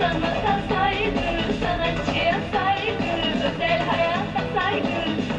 Sanata saygı, sanatçıya saygı, özel hayata saygı.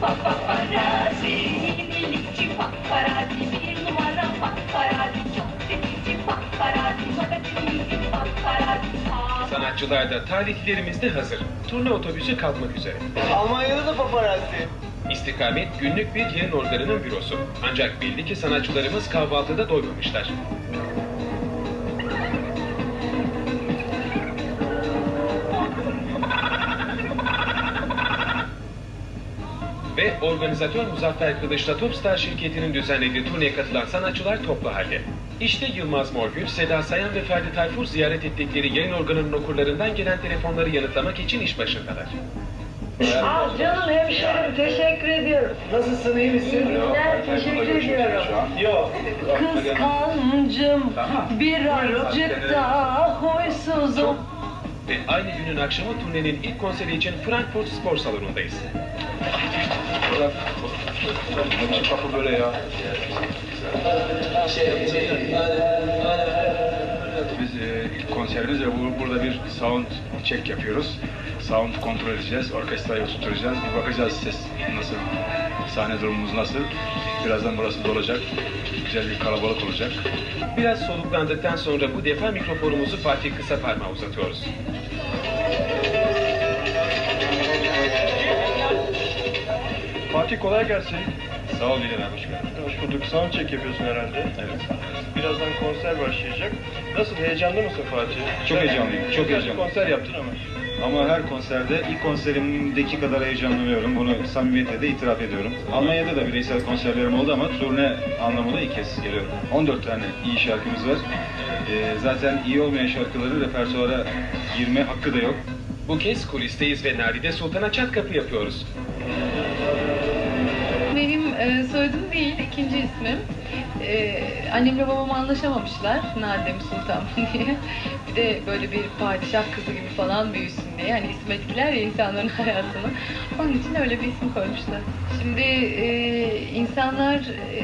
Paparazzi, yenilikçi paparazzi, bir numara paparazzi, çok sevici paparazzi, magazinci paparazzi. Sanatçılar da tarihlerimiz de hazır. Turne otobüsü kalkmak üzere. Almanya'da da paparazzi. İstikamet günlük bir yayın organının bürosu. Ancak belli ki sanatçılarımız kahvaltıda doymamışlar. Ve organizatör Muzaffer Kılıç'la Topstar şirketinin düzenlediği turneye katılan sanatçılar toplu halde. İşte Yılmaz Morgül, Seda Sayan ve Ferdi Tayfur ziyaret ettikleri yayın organının okurlarından gelen telefonları yanıtlamak için iş başındalar. Ah canım hemşerim teşekkür ediyorum. Nasılsın iyi misin? İyi günler teşekkür ediyorum. Yok. Kıskancım birazcık daha huysuzum. Ve aynı günün akşamı turnenin ilk konseri için Frankfurt Spor Salonu'ndayız. Ne biçim kapı böyle ya? Biz e, ilk konserimiz ve bu- burada bir sound check yapıyoruz. Sound kontrol edeceğiz, orkestrayı oturtacağız. Bir bakacağız ses nasıl, sahne durumumuz nasıl. Birazdan burası dolacak. Güzel bir kalabalık olacak. Biraz soluklandıktan sonra bu defa mikrofonumuzu Fatih Kısaparmak'a uzatıyoruz. Fatih kolay gelsin. Sağ ol Bilal abi, hoş geldin. Hoş bulduk. Soundcheck yapıyorsun herhalde. Evet. Birazdan konser başlayacak. Nasıl heyecanlı mısın Fatih? Çok Sen heyecanlıyım, çok birkaç heyecanlıyım. konser yaptın ama. Ama her konserde ilk konserimdeki kadar heyecanlanıyorum. Bunu samimiyetle de itiraf ediyorum. Almanya'da da bireysel konserlerim oldu ama turne anlamında ilk kez geliyorum. 14 tane iyi şarkımız var. Ee, zaten iyi olmayan şarkıların repertuara girme hakkı da yok. Bu kez kulisteyiz ve Nadide Sultan'a çat kapı yapıyoruz. Benim e, soyadım değil, ikinci ismim. E, annemle babam anlaşamamışlar, Nadem Sultan diye. Bir de böyle bir padişah kızı gibi falan büyüsün diye. Yani isim etkiler ya insanların hayatını. Onun için öyle bir isim koymuşlar. Şimdi e, insanlar e,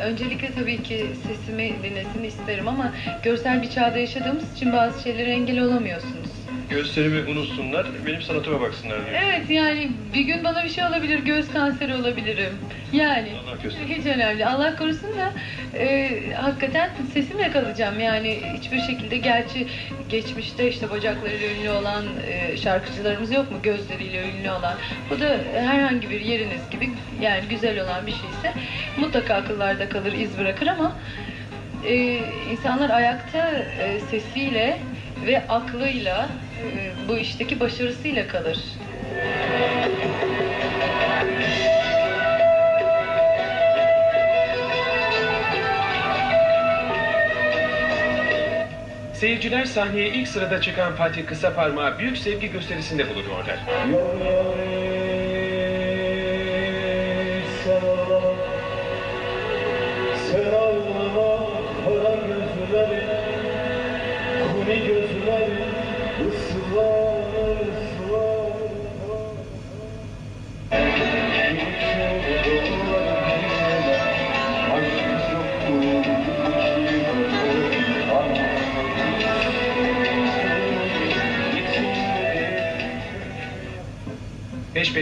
öncelikle tabii ki sesimi dinlesin isterim ama görsel bir çağda yaşadığımız için bazı şeylere engel olamıyorsunuz. Gösterimi unutsunlar, benim sanatıma baksınlar diyor. Evet yani bir gün bana bir şey olabilir, göz kanseri olabilirim. Yani Allah korusun. hiç önemli. Allah korusun da e, hakikaten sesimle kalacağım. Yani hiçbir şekilde gerçi geçmişte işte bacaklarıyla ünlü olan e, şarkıcılarımız yok mu? Gözleriyle ünlü olan. Bu da herhangi bir yeriniz gibi yani güzel olan bir şeyse mutlaka akıllarda kalır, iz bırakır ama e, insanlar ayakta e, sesiyle ve aklıyla bu işteki başarısıyla kalır. Seyirciler sahneye ilk sırada çıkan Fatih Kısaparmak'a büyük sevgi gösterisinde bulunuyorlar.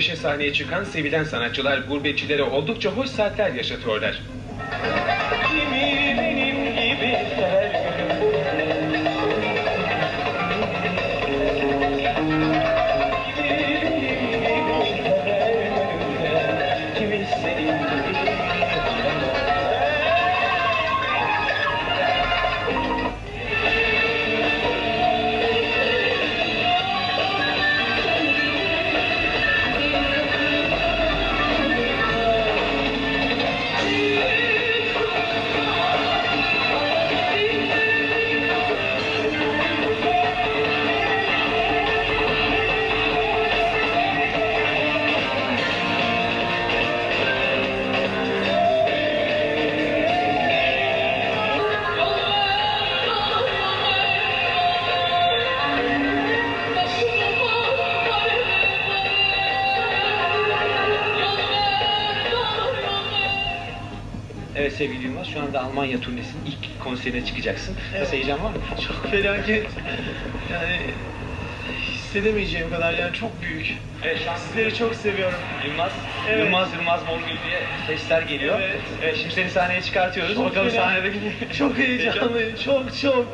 2025'e sahneye çıkan sevilen sanatçılar gurbetçilere oldukça hoş saatler yaşatıyorlar. Sevgili Yılmaz, şu anda Almanya turnesinin ilk konserine çıkacaksın. Nasıl heyecan var mı? Çok felaket. Yani Hissedemeyeceğim kadar yani çok büyük. Evet Sizleri çok seviyorum. Yılmaz, Evet. Yılmaz Yılmaz Morgül diye sesler geliyor. Evet. Evet, şimdi seni sahneye çıkartıyoruz. Çok Bakalım fena. sahnede Çok heyecanlıyım, çok çok.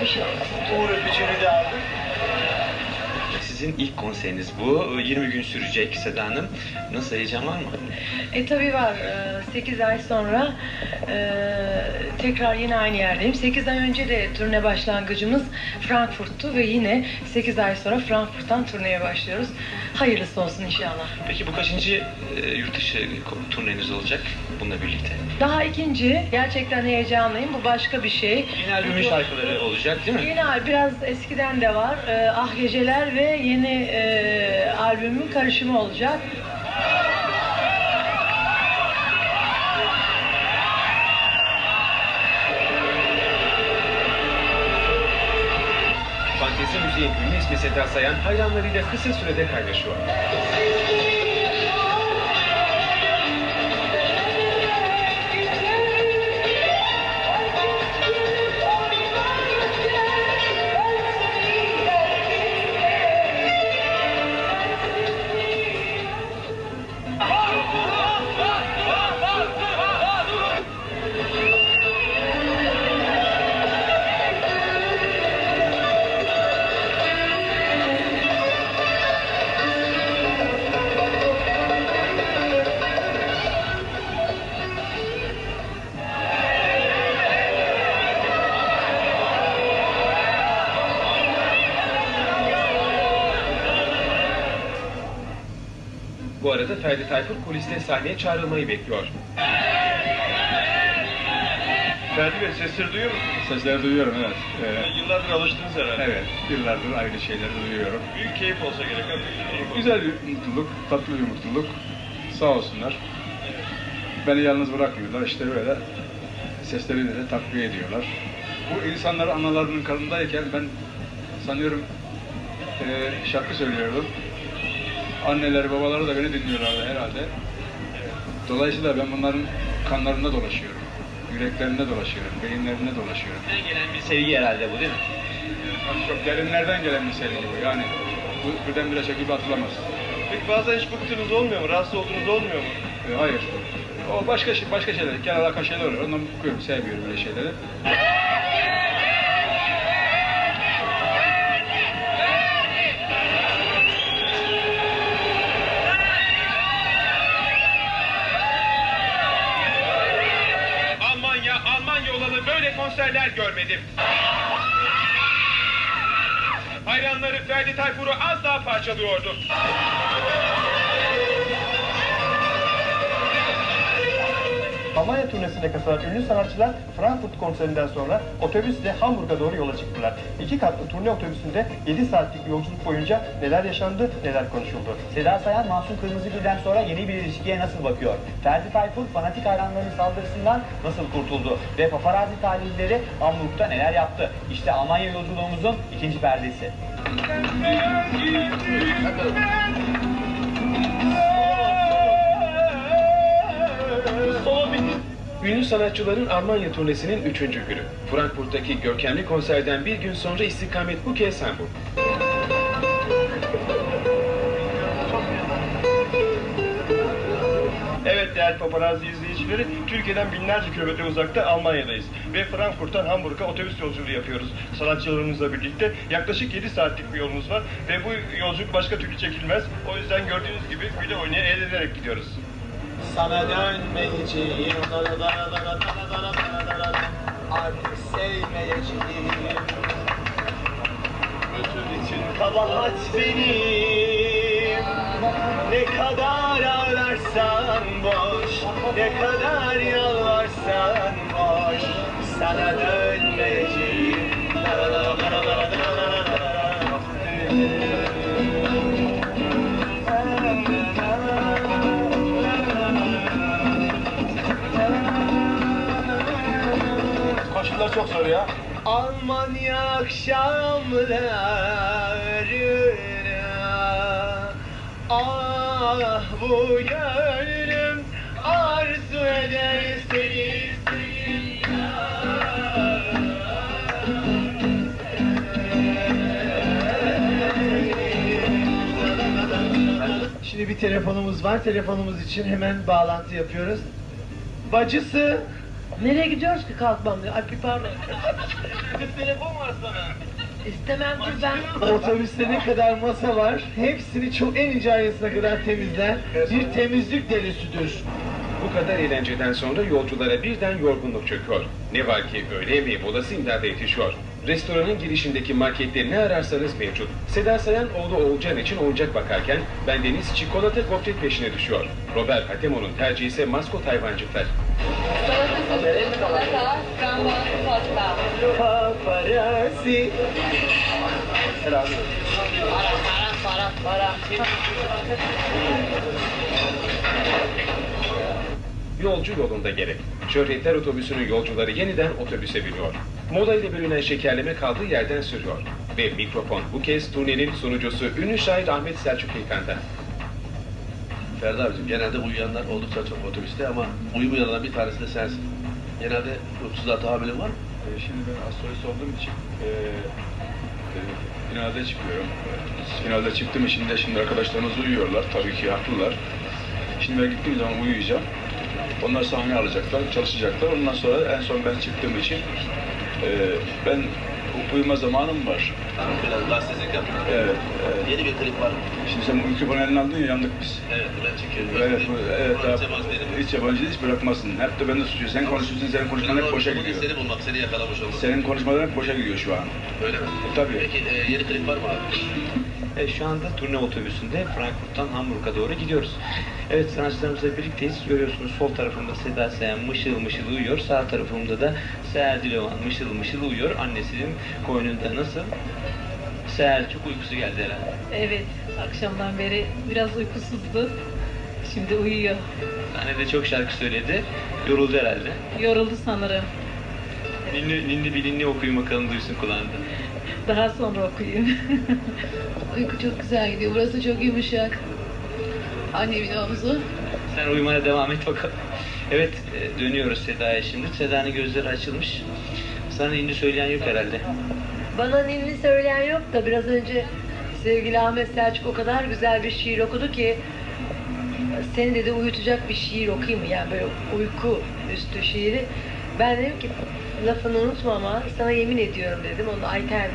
Geçmiş olsun. Uğur öpücüğünü de aldım. Sizin ilk konseriniz bu. 20 gün sürecek Seda Hanım. Nasıl heyecan var mı? E tabii var. 8 ay sonra e, tekrar yine aynı yerdeyim. 8 ay önce de turne başlangıcımız Frankfurt'tu ve yine 8 ay sonra Frankfurt'tan turneye başlıyoruz. Hayırlısı olsun inşallah. Peki bu kaçıncı e, yurt dışı turneniz olacak bununla birlikte? Daha ikinci. Gerçekten heyecanlıyım. Bu başka bir şey. Yeni albümün şarkıları olacak değil mi? Yeni al- biraz eskiden de var. E, ah Geceler ve yeni e, albümün karışımı olacak. Fantezi müziğin ünlü ismi Seda Sayan hayranlarıyla kısa sürede kaynaşıyor. Bu arada Ferdi Tayfur kuliste sahneye çağrılmayı bekliyor. Ferdi Bey sesleri duyuyor musunuz? Sesleri duyuyorum evet. Ee, Yıllardır alıştınız herhalde. evet, yıllardır aynı şeyleri duyuyorum. Büyük keyif olsa gerek. ha, Büyük keyif olsa. Güzel bir mutluluk, tatlı bir mutluluk. Sağ olsunlar. Beni yalnız bırakmıyorlar. İşte böyle seslerini de takviye ediyorlar. Bu insanlar analarının karnındayken ben sanıyorum eee, şarkı söylüyordum. Anneleri, babaları da beni dinliyorlardı herhalde. Dolayısıyla ben bunların kanlarında dolaşıyorum. Yüreklerinde dolaşıyorum, beyinlerinde dolaşıyorum. Gelen bir sevgi herhalde bu değil mi? Yani çok derinlerden gelen bir sevgi bu. Yani bu birdenbire çekip atılamaz. Peki bazen hiç bıktığınız olmuyor mu? Rahatsız olduğunuz olmuyor mu? E, Hayır. O başka şey, başka şeyler, gel alaka şeyler oluyor. Ondan bıkıyorum, sevmiyorum öyle şeyleri. konserler görmedim. Hayranları Ferdi Tayfur'u az daha parçalıyordu. Almanya turnesine katılan ünlü sanatçılar Frankfurt konserinden sonra otobüsle Hamburg'a doğru yola çıktılar. İki katlı turne otobüsünde 7 saatlik yolculuk boyunca neler yaşandı, neler konuşuldu. Seda Sayan Mahsun Kırmızıgül'den sonra yeni bir ilişkiye nasıl bakıyor? Ferdi Tayfur fanatik hayranlarının saldırısından nasıl kurtuldu? Ve paparazzi tahlilleri Hamburg'da neler yaptı? İşte Almanya yolculuğumuzun ikinci perdesi. Ünlü sanatçıların Almanya turnesinin üçüncü günü. Frankfurt'taki görkemli konserden bir gün sonra istikamet bu kez Hamburg. Evet değerli paparazzi izleyicileri, Türkiye'den binlerce kilometre uzakta Almanya'dayız. Ve Frankfurt'tan Hamburg'a otobüs yolculuğu yapıyoruz. Sanatçılarımızla birlikte. Yaklaşık 7 saatlik bir yolumuz var. Ve bu yolculuk başka türlü çekilmez. O yüzden gördüğünüz gibi güle oynaya eğlenerek gidiyoruz. Sana dönmeyeceğim. Dara dara dara dara dara dara dara Artık sevmeyeceğim. Bütün için. Kabahat benim Ne kadar ağlarsan boş Ne kadar yalvarsan boş. Sana dönmeyeceğim. Dara dara dara zor ya. Almanya akşamlarına Ah bu gönlüm arzu eder seni Şimdi bir telefonumuz var. Telefonumuz için hemen bağlantı yapıyoruz. Bacısı. Nereye gidiyoruz ki kalkmam diyor. Ay bir pardon. Kız telefon var sana. İstemem dur ben. Otobüste ne kadar masa var, hepsini çok en ince ayrıntısına kadar temizler. Bir temizlik delisidir. Bu kadar eğlenceden sonra yolculara birden yorgunluk çöküyor. Ne var ki öğle yemeği molası imdada yetişiyor. Restoranın girişindeki markette ne ararsanız mevcut. Seda Sayan oğlu Oğulcan için oyuncak bakarken bendeniz çikolata gofret peşine düşüyor. Robert Hatemo'nun tercihi ise maskot hayvancıklar. Salata, frambuazlı pasta. Paparazzi. Yolcu yolunda gerek. Şöhretler otobüsünün yolcuları yeniden otobüse biniyor. Mola ile bölünen şekerleme kaldığı yerden sürüyor. Ve mikrofon bu kez turnenin sunucusu ünlü şair Ahmet Selçuk İlkan'da. Ferdi abicim genelde uyuyanlar oldukça çok otobüste ama uyumayanlardan bir tanesi de sensin. Genelde uykusuzluğa tahammülün var? Ee, Şimdi ben astrolist olduğum için e, e, finalde çıkıyorum. Finalde çıktığım için de şimdi arkadaşlarımız uyuyorlar. Tabii ki haklılar. Şimdi ben gittiğim zaman uyuyacağım. Onlar sahne alacaklar, çalışacaklar. Ondan sonra en son ben çıktığım için e, ben uyuma zamanım var. Biraz gazetecilik yaptım. Evet, evet. Yeni bir klip var. Şimdi sen bu mikrofonu eline aldın ya yandık biz. Evet ben çekiyorum. Evet, bu, evet, abi, hiç yabancı hiç bırakmasın. Hep de bende suçu. Sen konuşuyorsun, senin konuşman hep boşa gidiyor. Seni bulmak, seni yakalamış olmak. Senin konuşmaların hep boşa gidiyor şu an. Öyle mi? E, tabii. Peki e, yeni klip var mı abi? Evet, şu anda turne otobüsünde Frankfurt'tan Hamburg'a doğru gidiyoruz. Evet sanatçılarımızla birlikteyiz. Görüyorsunuz sol tarafımda Seda Sayan mışıl mışıl uyuyor. Sağ tarafımda da Seher Dilovan mışıl mışıl uyuyor. Annesinin koynunda nasıl? Sehercik uykusu geldi herhalde. Evet, akşamdan beri biraz uykusuzdu. Şimdi uyuyor. Sahnede çok şarkı söyledi. Yoruldu herhalde. Yoruldu sanırım. Ninni, ninni bir ninni okuyun bakalım duysun kulağında. Daha sonra okuyayım. Uyku çok güzel gidiyor. Burası çok yumuşak. Annemin omuzu. Sen uyumaya devam et bakalım. Evet e, dönüyoruz Seda'ya şimdi. Seda'nın gözleri açılmış. Sana ninni söyleyen yok herhalde. Bana ninni söyleyen yok da biraz önce sevgili Ahmet Selçuk o kadar güzel bir şiir okudu ki seni dedi uyutacak bir şiir okuyayım mı? Yani böyle uyku üstü şiiri. Ben dedim ki lafını unutma ama sana yemin ediyorum dedim. Onu Ayten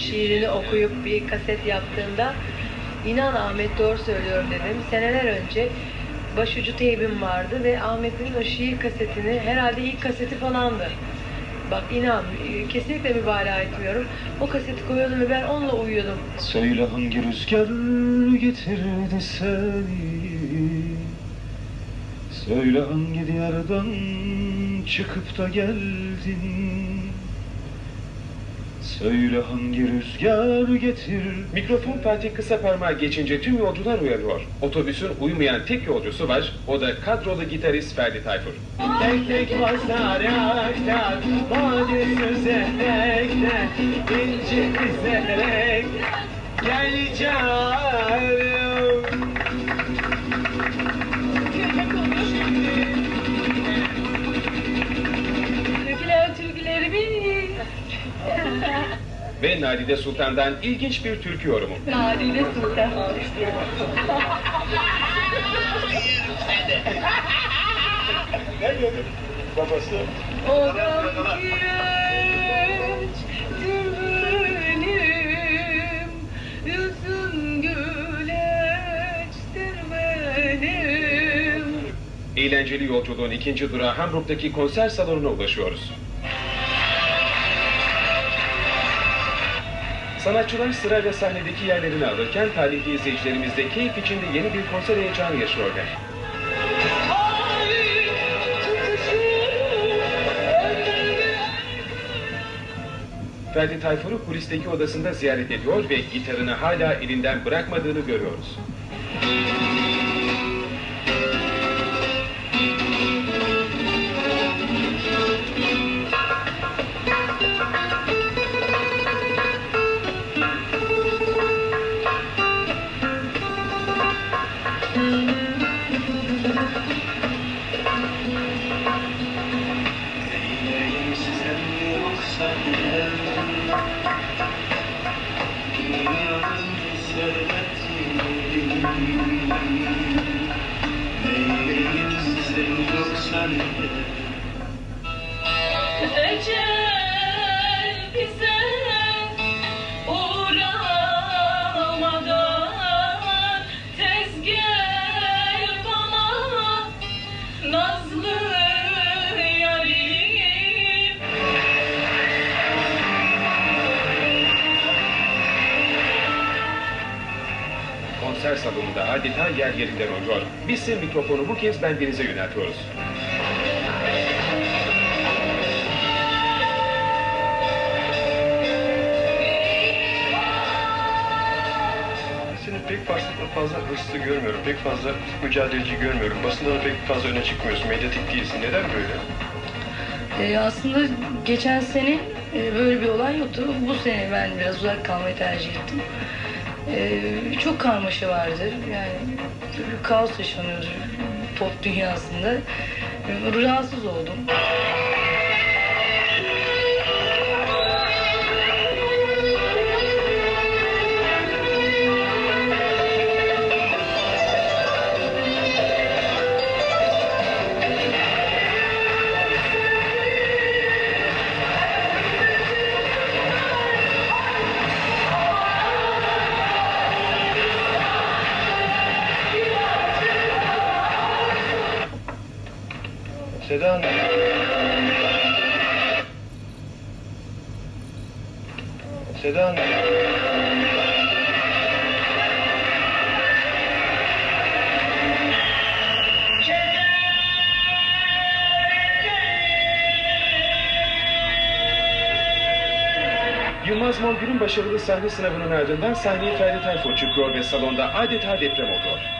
şiirini okuyup bir kaset yaptığında inan Ahmet doğru söylüyorum dedim. Seneler önce başucu teybim vardı ve Ahmet'in o şiir kasetini herhalde ilk kaseti falandı. Bak inan kesinlikle mübalağa etmiyorum. O kaseti koyuyordum ve ben onunla uyuyordum. Söyle hangi rüzgar getirdi seni Söyle hangi diyardan çıkıp da geldin Söyle hangi rüzgar getir Mikrofon Fatih kısa parmağı geçince tüm yolcular uyarıyor. Otobüsün uyumayan tek yolcusu var. O da kadrolu gitarist Ferdi Tayfur. Tek tek basaraktan, bade süzerekten, inci izlerek gel canım. Ve Nadide Sultan'dan ilginç bir türkü yorumu. Nadide Sultan. Ne babası? Odam benim Yüzüm güleçtir benim Eğlenceli yolculuğun ikinci durağı Hamburg'daki konser salonuna ulaşıyoruz. Sanatçılar sırayla sahnedeki yerlerini alırken talihli izleyicilerimiz de keyif içinde yeni bir konser heyecanı yaşıyorlar. Ferdi Tayfur'u kulisteki odasında ziyaret ediyor ve gitarını hala elinden bırakmadığını görüyoruz. Salonunda adeta yer yerinden oynuyor. Biz ise mikrofonu bu kez bendenize yöneltiyoruz. Pek fazla, fazla hırslı görmüyorum, pek fazla mücadeleci görmüyorum. Basında da pek fazla öne çıkmıyorsun, medyatik değilsin. Neden böyle? Ee, aslında geçen sene e, böyle bir olay yoktu. Bu sene ben biraz uzak kalmayı tercih ettim. Ee, çok karmaşa vardı. Yani bir kaos yaşanıyordu pop dünyasında. Ee, Rahatsız oldum. Seda Hanım. Yılmaz Morgül'ün başarılı sahne sınavının ardından sahneye Ferdi Tayfur çıkıyor ve salonda adeta deprem oluyor.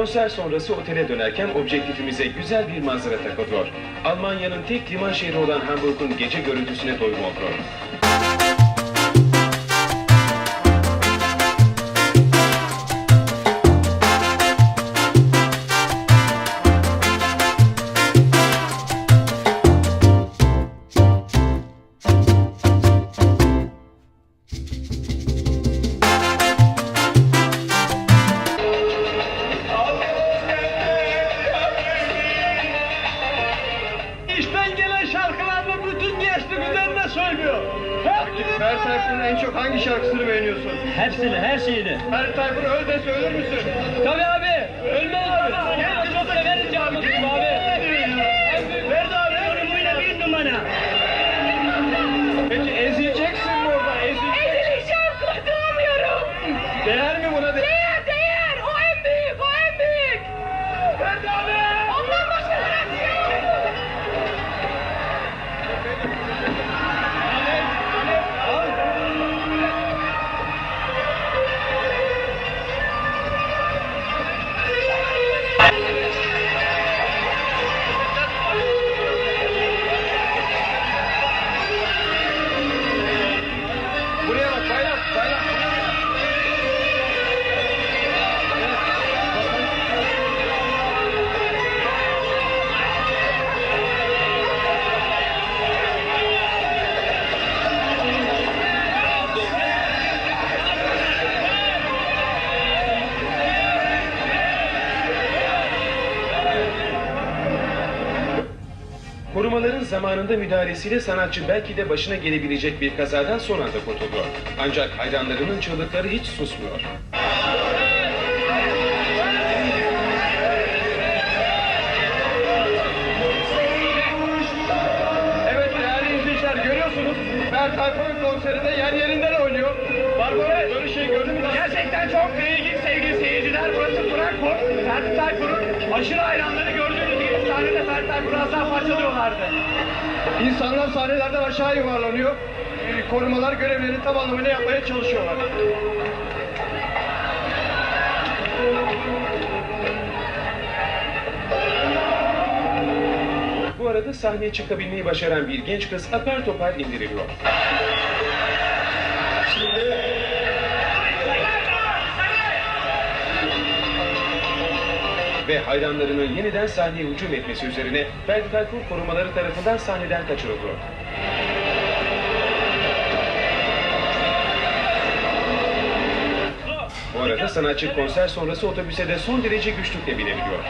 Konser sonrası otele dönerken objektifimize güzel bir manzara takılıyor. Almanya'nın tek liman şehri olan Hamburg'un gece görüntüsüne doyum oluyor. Ferdi Tayfur'un en çok hangi şarkısını beğeniyorsun? Hepsini, her şeyini. Ferdi Tayfur öl de söyler misin? Tabii abi. Zamanında müdahalesiyle sanatçı belki de başına gelebilecek bir kazadan son anda kurtuldu. Ancak hayranlarının çığlıkları hiç susmuyor. Evet değerli izleyiciler görüyorsunuz. Ferdi Tayfur'un konserinde yer yerinden oynuyor. Barbaros böyle şey gördüm mü? Gerçekten çok ilginç sevgili seyirciler. Burası Frankfurt. Ferdi Tayfur'un aşırı hayranları sahnede az daha parçalıyorlardı. İnsanlar sahnelerden aşağı yuvarlanıyor. Ee, Korumalar görevlerini tam anlamıyla yapmaya çalışıyorlar. Bu arada sahneye çıkabilmeyi başaran bir genç kız apar topar indiriliyor. Ve hayranlarının yeniden sahneye hücum etmesi üzerine Ferdi Tayfur korumaları tarafından sahneden kaçırılıyor. Bu arada sanatçı konser sonrası otobüse de son derece güçlükle binebiliyor.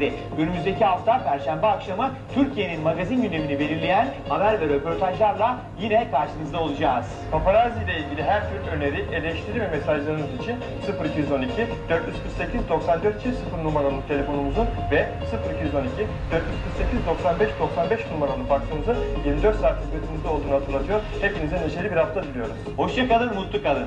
Ve Önümüzdeki hafta Perşembe akşamı Türkiye'nin magazin gündemini belirleyen haber ve röportajlarla yine karşınızda olacağız. Paparazzi ile ilgili her tür öneri, eleştiri ve mesajlarınız için 0212 448 94 0 numaralı telefonumuzun ve 0212 448 95 95 numaralı faksımızın 24 saat hizmetimizde olduğunu hatırlatıyor. Hepinize neşeli bir hafta diliyoruz. Hoşça kalın, mutlu kalın.